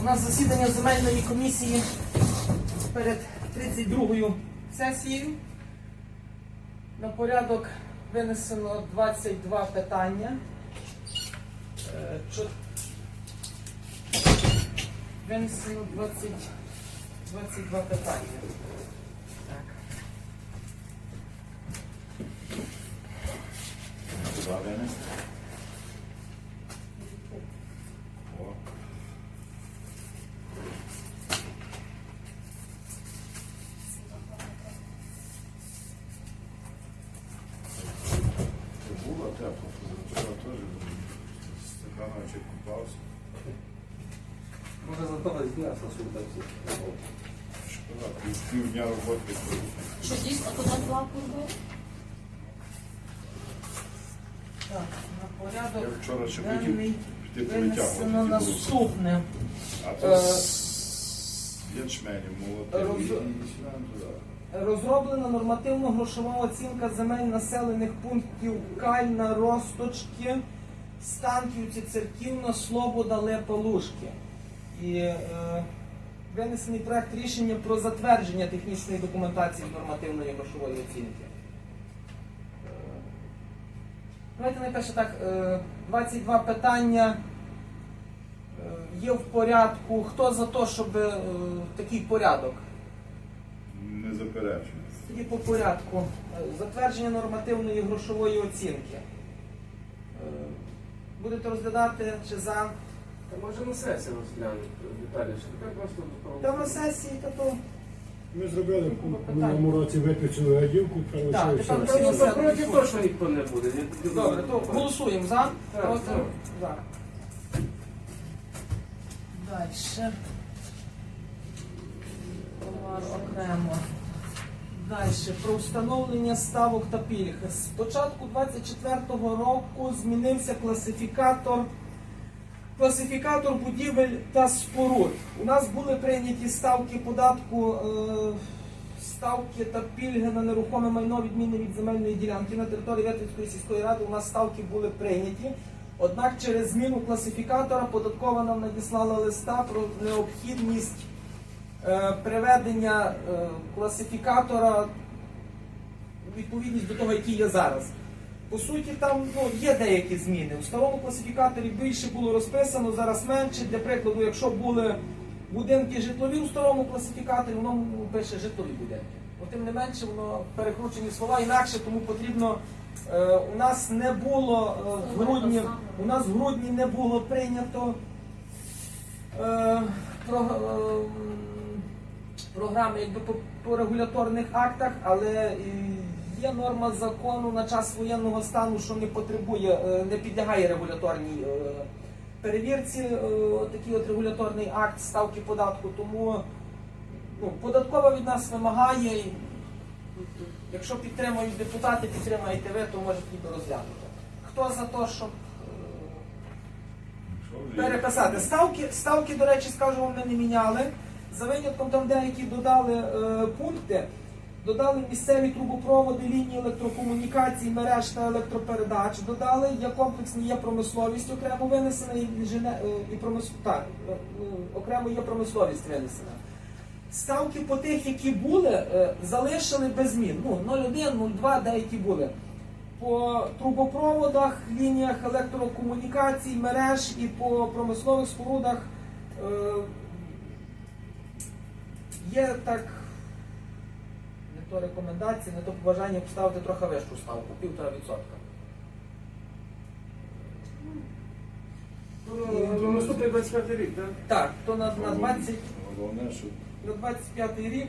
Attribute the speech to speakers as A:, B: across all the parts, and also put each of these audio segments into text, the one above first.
A: У нас засідання земельної комісії перед 32-ю сесією. На порядок винесено 22 питання. Е, Винесено 20, 22 питання. Так.
B: Два винести.
C: М'ясо.
B: Шкода, пів- півдня роботи.
D: Що дійсно туди два курби?
A: Так, на
B: Я вчора ще
A: денний
B: хотів піти
A: винесено наступне.
B: А
A: Е,
B: то з ячменем
A: роз- Розроблена нормативно-грошова оцінка земель населених пунктів Кальна, Росточки, Станківці, Церківна, Слобода, Лепа, Лужки. І е, винесений проект рішення про затвердження технічної документації нормативної грошової оцінки. Е, Давайте найперше так, е, 22 питання е, є в порядку. Хто за те, щоб е, такий порядок?
B: Не заперечую.
A: Тоді по порядку. Е, Затвердження нормативної грошової оцінки. Е, Будете розглядати чи за.
C: Та може на сесії розглянути, Віталій, що таке просто
A: Та на сесії, та то.
E: Ми зробили в
A: питань.
E: минулому році виписали гадівку,
A: Так,
E: прилишили
A: тепер
E: все.
A: всі
C: Та проти точно ніхто не буде.
A: Добре, то голосуємо за.
C: Так,
A: Проти?
C: так.
A: За. Далі. Товар окремо. Далі. Про встановлення ставок та пільг. З початку 24-го року змінився класифікатор. Класифікатор будівель та споруд. У нас були прийняті ставки податку, е, ставки та пільги на нерухоме майно відмінне від земельної ділянки на території Ветвицької сільської ради. У нас ставки були прийняті. Однак через зміну класифікатора податкова нам надіслала листа про необхідність е, приведення е, класифікатора відповідність до того, який є зараз. По суті, там ну, є деякі зміни. У старому класифікаторі більше було розписано, зараз менше. Для прикладу, якщо були будинки житлові у старому класифікаторі, воно пише житлові будинки. Бо тим не менше, воно перекручені слова інакше, тому потрібно. Е, у нас не було е, в грудні, у нас в грудні не було прийнято е, про, е, програми якби по, по регуляторних актах, але е, є норма закону на час воєнного стану, що не потребує, е, не підлягає регуляторній е, перевірці е, такий от регуляторний акт ставки податку. Тому ну, податкова від нас вимагає. Якщо підтримують депутати, підтримаєте ви, то можете ніби розглянути. Хто за те, щоб переписати. Ставки, ставки, до речі, скажу ми не міняли. За винятком там деякі додали е, пункти, додали місцеві трубопроводи, лінії електрокомунікацій, мереж та електропередач. Додали, є комплексні, є промисловість окремо винесена і, е, і промис... так, е, е, окремо є промисловість винесена. Ставки по тих, які були, е, залишили без змін. Ну, 0,1, 0,2, деякі були. По трубопроводах, лініях електрокомунікацій, мереж і по промислових спорудах е, є так, то рекомендації, не то побажання поставити трохи вищу ставку, півтора відсотка.
C: Ну, Наступний 25 рік, так?
A: Так, то на, на 20
B: Головне, щоб,
A: на 25 рік.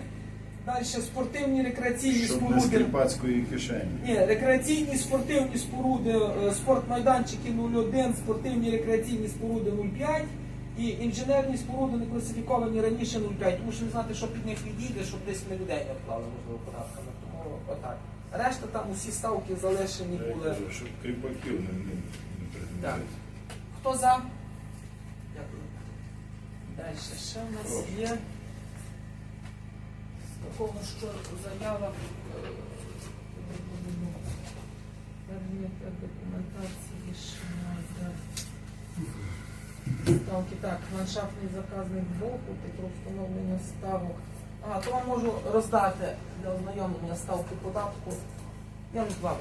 A: Далі спортивні рекреаційні
B: щоб не
A: споруди.
B: скрипацької кишені.
A: Ні, рекреаційні спортивні споруди, е, спортмайданчики 0,1, спортивні рекреаційні споруди 0,5 і інженерні споруди не класифіковані раніше 0,5, тому що не знати, що під них відійде, щоб десь ми людей не вклали, можливо, податками. Тому отак. Решта там усі ставки залишені були.
B: кажу, щоб кріпаків не, не, не приземлити.
A: Хто за? Дякую. Далі ще в нас є з такого, що заява е, документації ще надо. Ставки так, ландшафтний заказник боку, про встановлення ставок. А, то вам можу роздати для ознайомлення ставки податку. Я не два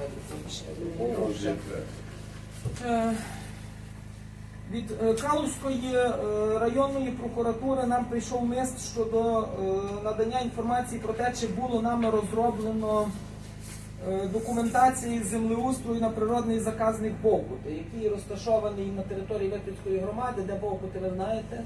A: більше.
B: Треба.
A: Е, Від е, Калузької е, районної прокуратури нам прийшов лист щодо надання інформації про те, чи було нами розроблено документації землеустрою на природний заказник Бовкути, який розташований на території Витвицької громади, де Бовкути, ви знаєте.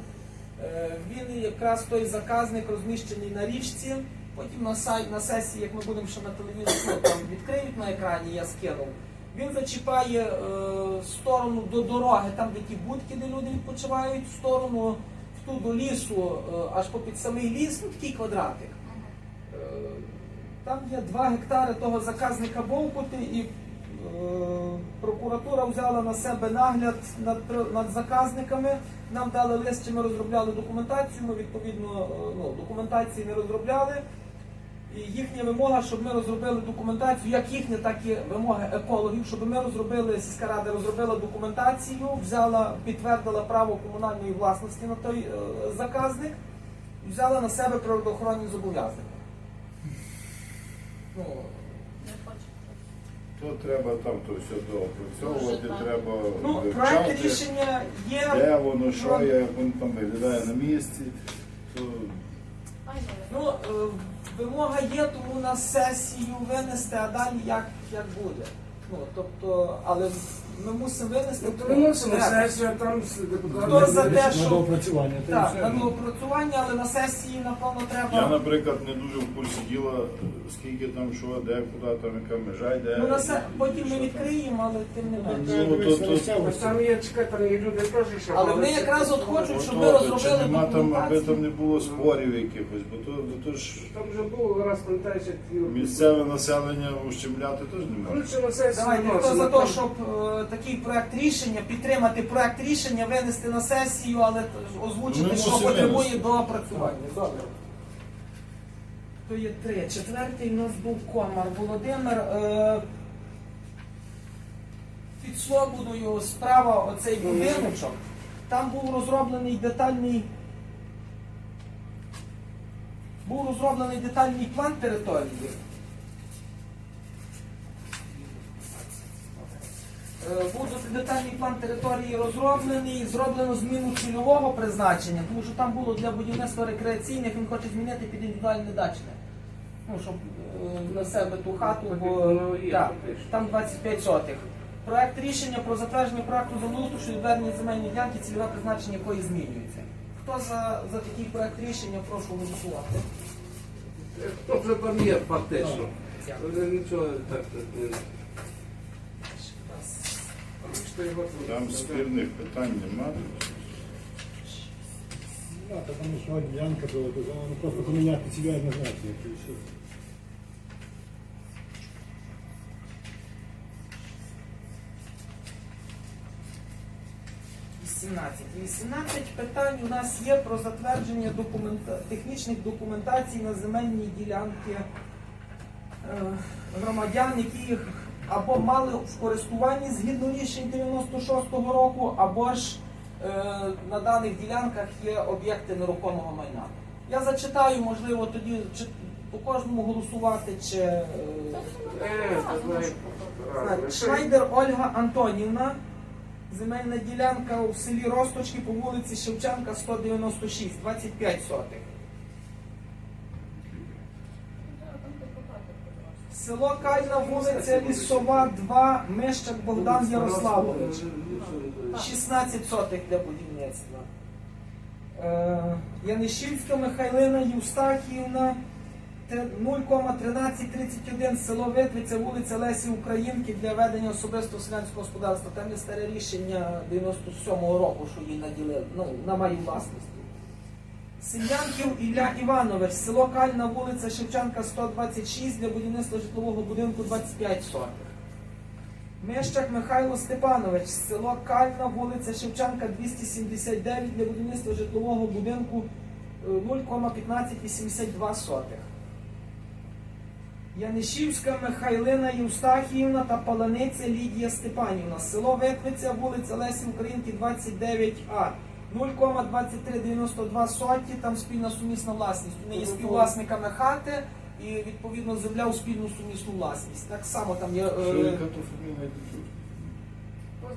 A: Е, Він якраз той заказник розміщений на річці. Потім на сайт на сесії, як ми будемо ще на телевізорі ну, там відкриють на екрані, я скинув. Він зачіпає е, сторону до дороги, там де ті будки, де люди відпочивають, в сторону в ту до лісу, е, аж попід самий ліс, ну такий квадратик. Е, Там є 2 гектари того заказника Бовкути, і е, прокуратура взяла на себе нагляд над, над заказниками. Нам дали лист, чи ми розробляли документацію. Ми відповідно е, ну, документації не розробляли. І їхня вимога, щоб ми розробили документацію, як їхня, так і вимоги екологів, щоб ми розробили, сільська рада розробила документацію, взяла, підтвердила право комунальної власності на той е, заказник взяла на себе природоохоронні зобов'язання. Ну.
B: То треба там то все доопрацьовувати, треба
A: ну проект
B: вивчати,
A: рішення є.
B: де воно, що є, як воно там виглядає на місці. То
A: Ну, е, вимога є, тому на сесію винести, а далі як, як буде. Ну, тобто, але ми мусимо винести.
C: Ну, то виносимо сесію, там.
A: Хто за те,
E: На
A: що-
E: доопрацювання. та й
A: Так,
E: все.
A: на доопрацювання, але на сесії, напевно, треба.
B: я, наприклад, не дуже в курсі діла, скільки там що, де, куди там, яка межа йде.
A: Ну, на се... Потім ми відкриємо, але тим не менше.
B: Ну, то- то-
C: Там є, чекай, там є люди теж, що...
A: Але вони якраз от хочуть, щоб ми розробили
B: нема там, аби
A: документацію.
B: там не було спорів якихось, бо то, бо то ж
C: Там вже було раз пам'ятаєш, як
B: місцеве населення ущемляти теж не можна.
C: Коротше, на сесію
A: Давайте, хто за те, щоб е, такий проект рішення, підтримати проект рішення, винести на сесію, але
B: Ну,
A: озвучити,
B: ми
A: що
B: мусимо
A: потребує
B: винести.
A: доопрацювання. Добре. То є три. Четвертий у нас був Комар Володимир. Е, під Слободою справа оцей будиночок. Там був розроблений детальний. Був розроблений детальний план території. Е, Був детальний план території розроблений, зроблено зміну цільового призначення, тому що там було для будівництва рекреаційних, він хоче змінити під індивідуальне дачне. Ну, щоб е, на себе ту хату, бо
C: Воно
A: так, там 25 сотих. Проект рішення про затвердження проекту землеустрою щодо відведення земельної ділянки, цільове призначення якої змінюється. Хто за, за такий проект рішення, прошу голосувати.
C: Хто вже там є, фактично. Нічого так не...
B: Там спірних питань немає.
E: Да, там ще одна ділянка була, то ну, просто поміняти ці однозначно. і все.
A: 18. 18 питань у нас є про затвердження документа... технічних документацій на земельні ділянки е, громадян, які їх або мали в користуванні згідно рішень 96-го року, або ж е, на даних ділянках є об'єкти нерухомого майна. Я зачитаю, можливо, тоді чи по кожному голосувати, чи е,
C: Е, давай.
A: Шнайдер Ольга Антонівна. Земельна ділянка у селі Росточки по вулиці Шевченка 196, 25 сотих. Село Кальна, вулиця Лісова, 2, Мищак Богдан Ярославович. 16 сотих для будівництва. Е, Янишівська Михайлина Євстахіївна те- 0,1331 село Витвиця, вулиця Лесі Українки для ведення особистого селянського господарства. Там є старе рішення 97-го року, що їй наділили, ну, на маю власності. Селянків Ілля Іванович, село Кальна, вулиця Шевченка 126 для будівництва житлового будинку 25 сотих. Мещак Михайло Степанович, село Кальна, вулиця Шевченка 279 для будівництва житлового будинку е, 0,1582 сотих. Янишівська Михайлина Євстахіївна та Паланиця Лідія Степанівна. Село Ветвиця, вулиця Лесі Українки 29А 0,2392 соті, там спільна сумісна власність. Вони є співвласниками хати і відповідно земля у спільну сумісну власність. Так само там є.
B: Що
A: е,
B: яка то тут?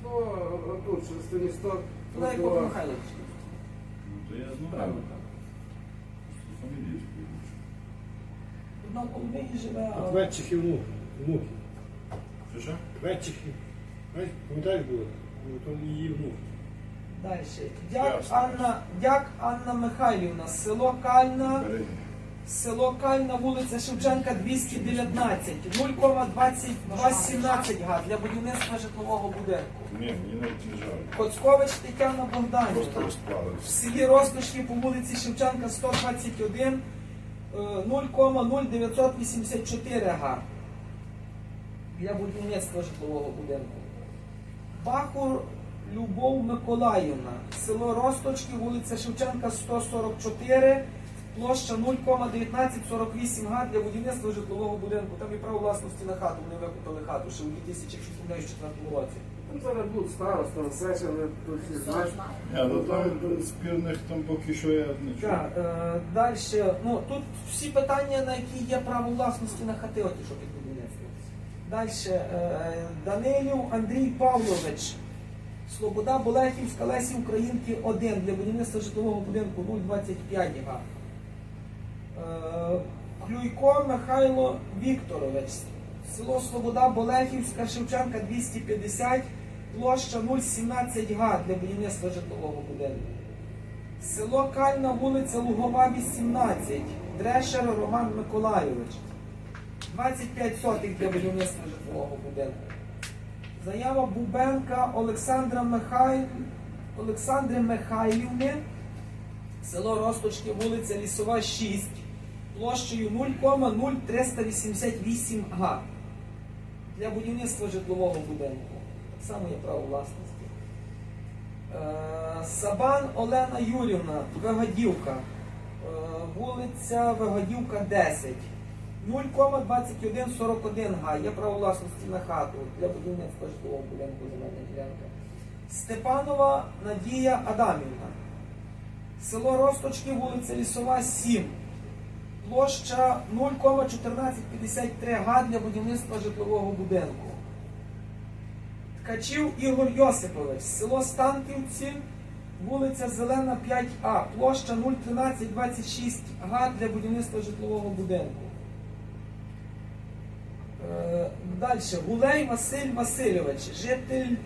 C: Було е, тут, через Станісток.
A: Дай Бог Михайлович.
B: Ну, то я знаю.
C: Правильно.
B: Фамілію.
A: Одна в Колумбії живе, а
E: Кветчихи внук. Внуки.
B: Що що?
E: Кветчихи. Знаєш, пам'ятаєш було? Ну, то її внук.
A: Далі. Дяк Анна, Дяк Анна Михайлівна, село Кальна. Село Кальна, вулиця Шевченка, 219, 0,2217 га для будівництва житлового будинку.
B: Ні, мені навіть не жаль.
A: Коцькович Тетяна
B: Просто
A: Богданівна. В
B: розплавився.
A: селі Ростошки по вулиці Шевченка 121, е, 0,0984 га для будівництва житлового будинку. Бахур Любов Миколаївна, село Росточки, вулиця Шевченка 144, площа 0,1948 га для будівництва житлового будинку. Там і право власності на хату, вони викупили хату ще у 2004 році.
C: Там зараз будуть староста, сесія, але тут всі знають.
B: Ні, ну там спірних там поки що я не чую.
A: Так, е, далі. Ну, тут всі питання, на які є право власності на хати, оті, що під будівництво. Далі. Е, Данилів Андрій Павлович. Слобода Болехівська Лесі Українки 1 для будівництва житлового будинку 025 га. Е, Клюйко Михайло Вікторович. Село Слобода Болехівська Шевченка 250, площа 017 га для будівництва житлового будинку. Село Кальна, вулиця Лугова, 18. Дрешер Роман Миколайович. 25 сотих для будівництва житлового будинку. Заява Бубенка Олександра Михай... Олександри Михайлівни. Село Росточки, вулиця Лісова, 6. Площею 0,0388 га. Для будівництва житлового будинку. Так само є право власності. Е, Сабан Олена Юрівна, Вигадівка, Е, вулиця Вигадівка 10, 0,2141 га, є право власності на хату для будівництва житлового будинку земельна ділянка. Степанова Надія Адамівна, село Росточки, вулиця Лісова 7, площа 0,1453 га для будівництва житлового будинку. Ткачів Ігор Йосипович, село Станківці, вулиця Зелена 5А, площа 01326 га для будівництва житлового будинку. Е, Далі. Гулей Василь Васильович, житель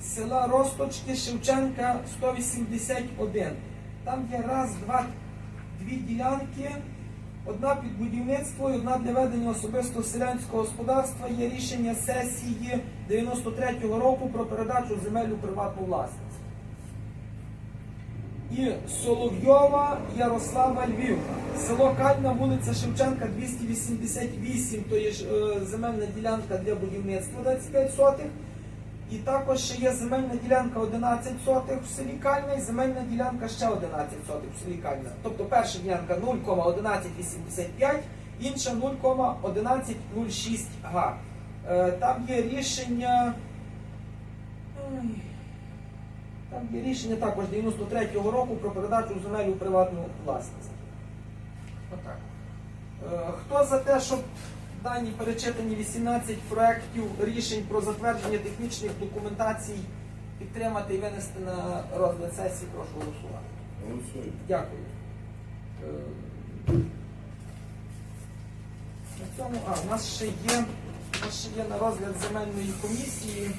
A: села Росточки Шевченка 181. Там є раз, два, дві ділянки. Одна під будівництво і одна для ведення особистого селянського господарства є рішення сесії 93-го року про передачу земель у приватну власність. І Соловйова Ярослава Львівна. Село Кальна, вулиця Шевченка 288, то є е, земельна ділянка для будівництва 25 сотих. І також ще є земельна ділянка 11 сотих в селі Кальна і земельна ділянка ще 11 сотих в селі Кальна. Тобто перша ділянка 0,1185, інша 0,1106 га. Е, Там є рішення. Там є рішення також 93-го року про передачу земель у приватну власність. Отак. Е, Хто за те, щоб дані перечитані 18 проєктів рішень про затвердження технічних документацій підтримати і винести на розгляд сесії, прошу голосувати.
B: Голосуємо.
A: Дякую. Е, На цьому, а, у нас ще є, у нас ще є на розгляд земельної комісії.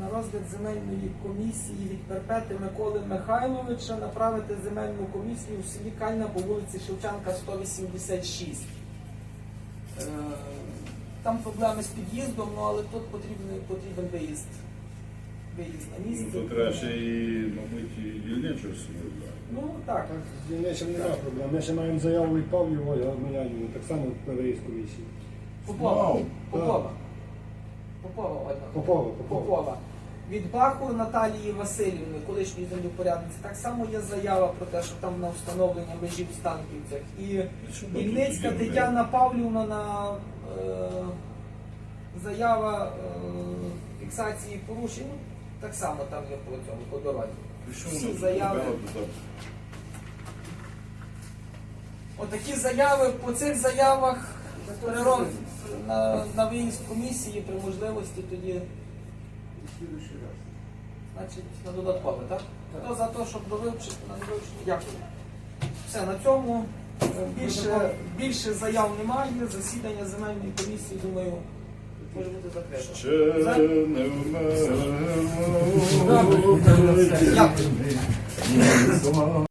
A: На розгляд земельної комісії від Перпети Миколи Михайловича направити земельну комісію в селі Кальна по вулиці Шевченка 186. Е, Там проблеми з під'їздом, ну, але тут потрібен, потрібен виїзд. Виїзд на
B: Ну,
A: місце.
B: то треба ще і, мабуть, і дільничого собі брати.
A: Ну так.
E: Дільничим немає проблем. Ми ще маємо заяву від Павлів Ольга Омелянівна, так само на виїзд комісії.
A: Попова. Попова. Попова, Ольга.
E: Попова, Попова.
A: Від Бахур Наталії Васильівни, колишньої землепорядниці, так само є заява про те, що там на встановлення межі в Станківцях. І Ільницька? Тетяна Павлівна на е, заява е, фіксації порушень. Так само там є по цьому, по дорозі. Всі заяви. Отакі заяви, по цих заявах при роз- на, на виїзд комісії при можливості тоді,
C: Слідуючий раз.
A: значить, на додаткове, так? Хто за те, щоб довивчити, на довивчення? Дякую. Все, на цьому е, більше, більше заяв немає. Засідання земельної комісії, думаю, може бути закрито.
B: Ще не вмерло.
A: Дякую.